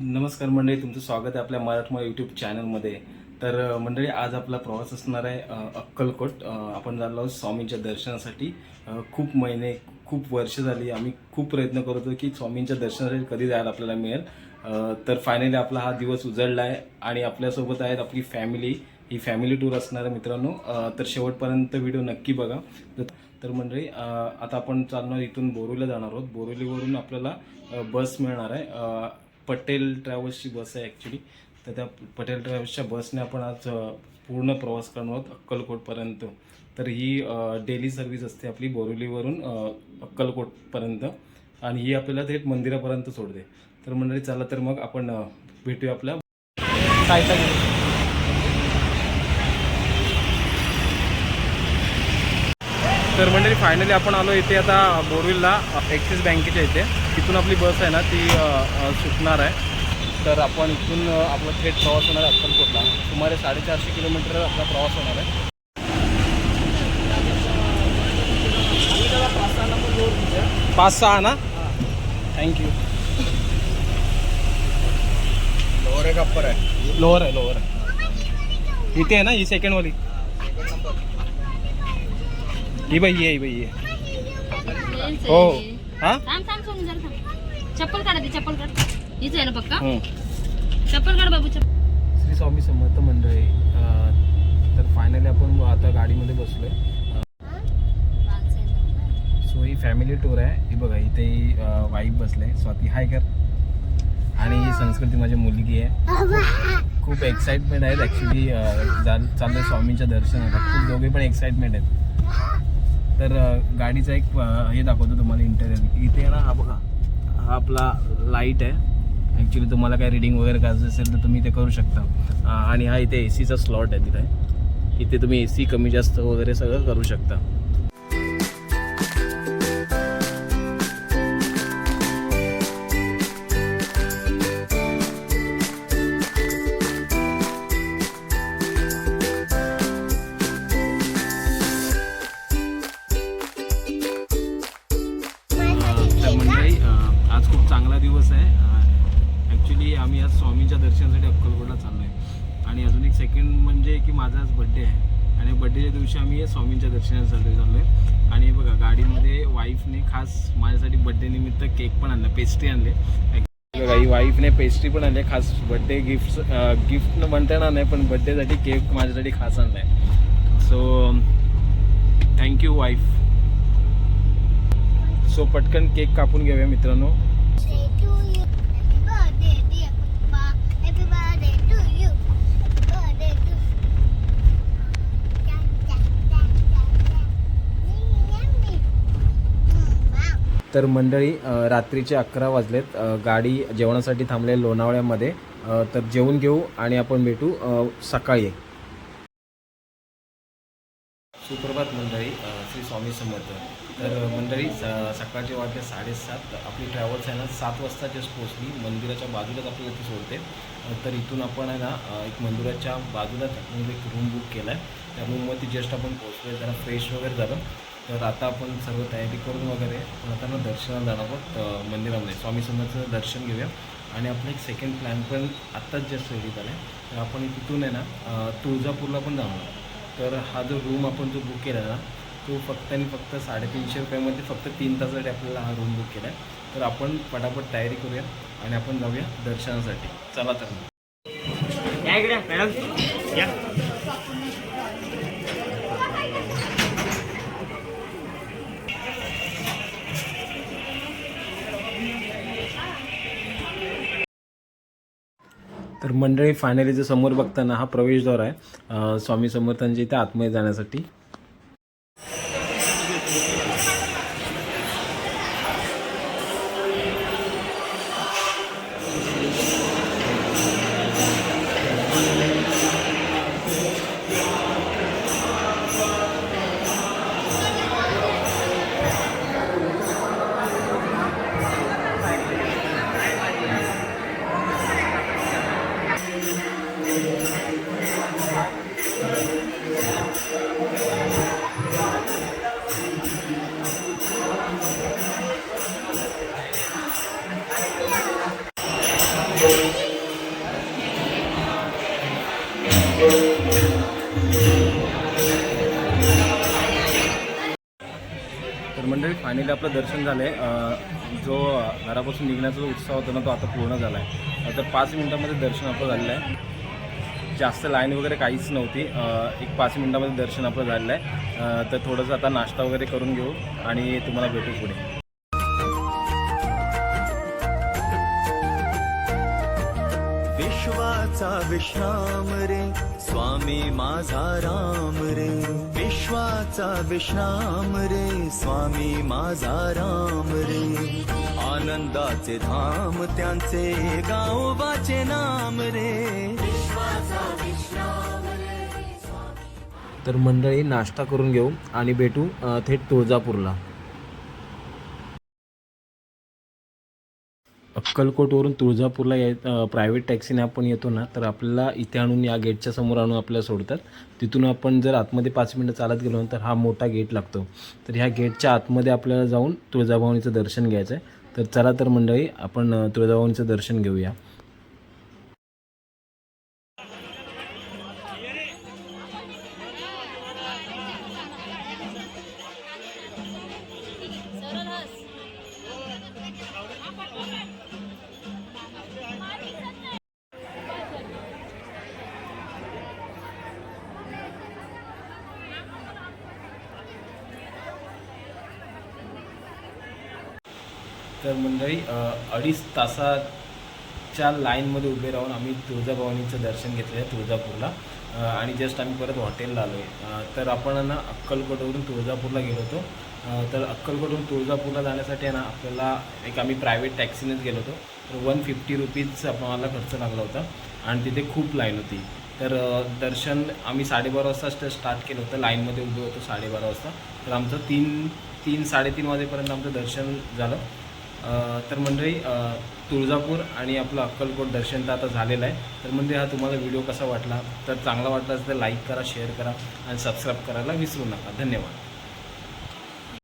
नमस्कार मंडळी तुमचं स्वागत आहे आपल्या मराठमोळा यूट्यूब चॅनलमध्ये तर मंडळी आज आपला प्रवास असणार आहे अक्कलकोट. आपण झालो आहोत स्वामींच्या दर्शनासाठी. खूप महिने खूप वर्ष झाली. आम्ही खूप प्रयत्न करत होतो की स्वामींच्या दर्शनासाठी कधी जायला आपल्याला मिळेल. तर फायनली आपला हा दिवस उजळला आहे आणि आपल्यासोबत आहेत आपली फॅमिली ही फॅमिली टूर असणार आहे मित्रांनो. तर शेवटपर्यंत व्हिडिओ नक्की बघा. तर- मंडळी आता आपण चालणार इथून बोरीला जाणार आहोत. बोरिवलीवरून आपल्याला बस मिळणार आहे. पटेल ट्रॅव्हल्सची बस आहे ॲक्च्युली तर त्या पटेल ट्रॅव्हल्सच्या बसने आपण आज पूर्ण प्रवास करणार आहोत अक्कलकोटपर्यंत. तर ही डेली सर्व्हिस असते आपली बोरिवलीवरून अक्कलकोटपर्यंत. आणि ही आपल्याला थेट मंदिरापर्यंत सोडते. तर मंडळी चला तर मग आपण भेटूया आपल्या. काय काय? तर मंडळी फायनली आपण आलो इथे आता बोरविलला ॲक्सिस बँकेच्या इथे. तिथून आपली बस आहे ना ती सुटणार आहे. तर आपण इथून आपला थेट प्रवास होणार आहे अक्कलकोटला. सुमारे साडेचारशे किलोमीटर आपला प्रवास होणार आहे. पाच सहा ना? थँक्यू लोअर आहे कप्पर आहे. लोअर आहे लोअर आहे. इथे आहे ना ही सेकंड वाली. ही बाई आहे ही बाई आहे. हो? हा थांब थांब सोनू जरा थांब. चप्पल काढा ती चप्पल काढ. हीच आहे ना पक्का? हं. चप्पल काढ बाबू चप्पल. श्री स्वामी समर्थ मंडळी अं, तर फायनली आपण आता गाडीमध्ये बसलोय. सो ही फॅमिली टूर आहे. ही बघा इथे ही वाईफ बसले स्वाती हाय कर. आणि ही संस्कृती माझी मुलगी आहे. खूप एक्साइटमेंट आहेत. ॲक्च्युली चाललंय स्वामींच्या दर्शनाला. खूप दोघे पण एक्साइटमेंट आहेत. तर गाडीचा एक हे दाखवतो तुम्हाला इंटेरियर इथे आहे ना हा बघा. हा आपला लाइट आहे. ॲक्च्युली तुम्हाला काय रिडिंग वगैरे करायचं असेल तर तुम्ही ते करू शकता. आणि हा इथे ए सीचा स्लॉट आहे तिथे. इथे तुम्ही ए सी कमी जास्त वगैरे सगळं करू शकता. सेकंड म्हणजे की माझा आज बड्डे आहे. आणि बड्डेच्या दिवशी आम्ही स्वामींच्या दर्शनासाठी चाललो आहे आणि बघा गाडीमध्ये वाईफने खास माझ्यासाठी बड्डे निमित्त केक पण आणला पेस्ट्री आणले. बघा ही वाईफने पेस्ट्री पण आणली खास बड्डे गिफ्ट गिफ्ट म्हणता येणार नाही पण बड्डेसाठी केक माझ्यासाठी खास आणला आहे so thank you wife so पटकन केक कापून घेऊया मित्रांनो. तर मंडळी रात्रीचे अकरा वाजलेत. गाडी जेवणासाठी थांबले लोणावळ्यामध्ये. तर जेवून घेऊ आणि आपण भेटू सकाळी. सुप्रभात मंडळी श्री स्वामी समर्थ. तर मंडळी स- सकाळचे वाटले साडेसात. आपली ट्रॅव्हल्स आहे ना सात वाजता जस्ट पोहोचली. मंदिराच्या बाजूलाच आपल्याला ती सोडते. तर इथून आपण आहे ना एक मंदिराच्या बाजूलाच आपण एक रूम बुक केला आहे त्या रूमवरती जस्ट आपण पोहोचलो जरा फ्रेश वगैरे झालं. तर आता आपण सर्व तयारी करून वगैरे आता ना दर्शनाला जाणार आहोत मंदिरामध्ये. स्वामी समर्थाचं दर्शन घेऊया. आणि आपलं एक सेकंड प्लॅन पण आत्ताच जस्ट रेडी झाला आहे तर आपण तिथून आहे ना तुळजापूरला पण जाणार आहोत. तर हा जो रूम आपण जो बुक केला ना तो फक्त आणि फक्त साडेतीनशे रुपयामध्ये फक्त तीन तासासाठी आपल्याला हा रूम बुक केला आहे तर आपण पटापट तयारी करूया आणि आपण जाऊया दर्शनासाठी. चला तर मॅडम. तर मंडळी फायनली जो समोर बघताना हा प्रवेशद्वार आहे स्वामी समर्थांच्या इथे आतमध्ये जाण्यासाठी. मंडळी फायनली आपलं दर्शन झालं आहे जो घरापासून निघण्याचा जो उत्साह होता ना तो आता पूर्ण झाला आहे तर पाच मिनिटामध्ये दर्शन आपलं झालेलं आहे. जास्त लाईन वगैरे काहीच नव्हती. एक पाच मिनिटामध्ये दर्शन आपलं झालेलं आहे. तर थोडंसं आता नाश्ता वगैरे करून घेऊ आणि तुम्हाला भेटू पुढे. विश्वाचा विश्राम रे. स्वामी माझा राम रे विश्वाचा विश्राम रे स्वामी माझा राम रे. आनंदाचे धाम त्यांचे गावोबाचे नाम रे. तर मंडळी नाश्ता करून घेऊ आणि भेटू थेट तुळजापूरला. अक्कलकोटवरून तुळजापूरला ये प्रायव्हेट टॅक्सीने आपण येतो ना तर आपल्याला इथे आणून या गेटच्या समोर आणून आपल्याला सोडतात. तिथून आपण जर आतमध्ये पाच मिनटं चालत गेलो तर हा मोठा गेट लागतो. तर ह्या गेटच्या आतमध्ये आपल्याला जाऊन तुळजाभवानीचं दर्शन घ्यायचं आहे तर चला तर मंडळी आपण तुळजाभवानीचं दर्शन घेऊया. तर मंडळी अडीच तासाच्या लाईनमध्ये उभे राहून आम्ही तुळजाभवानीचं दर्शन घेतलं आहे तुळजापूरला. आणि जस्ट आम्ही परत हॉटेलला आलो आहे तर आपण ना अक्कलकोटवरून तुळजापूरला गेलो होतो. तर अक्कलकोटवरून तुळजापूरला जाण्यासाठी ना आपल्याला एक आम्ही प्रायव्हेट टॅक्सीनेच गेलो होतो. तर वन फिफ्टी रुपीज आम्हाला खर्च लागला होता. आणि तिथे खूप लाईन होती. तर दर्शन आम्ही साडेबारा वाजता स्टार्ट केलं होतं. लाईनमध्ये उभे होतो साडेबारा वाजता. तर आमचं तीन तीन साडेतीन वाजेपर्यंत आमचं दर्शन झालं. तर मंडळी तुळजापूर आणि आपलं अक्कलकोट दर्शन तर आता झालेलं आहे. तर म्हणजे हा तुम्हाला व्हिडिओ कसा वाटला? तर चांगला वाटला तर लाईक करा शेअर करा आणि सबस्क्राईब करायला विसरू नका. धन्यवाद.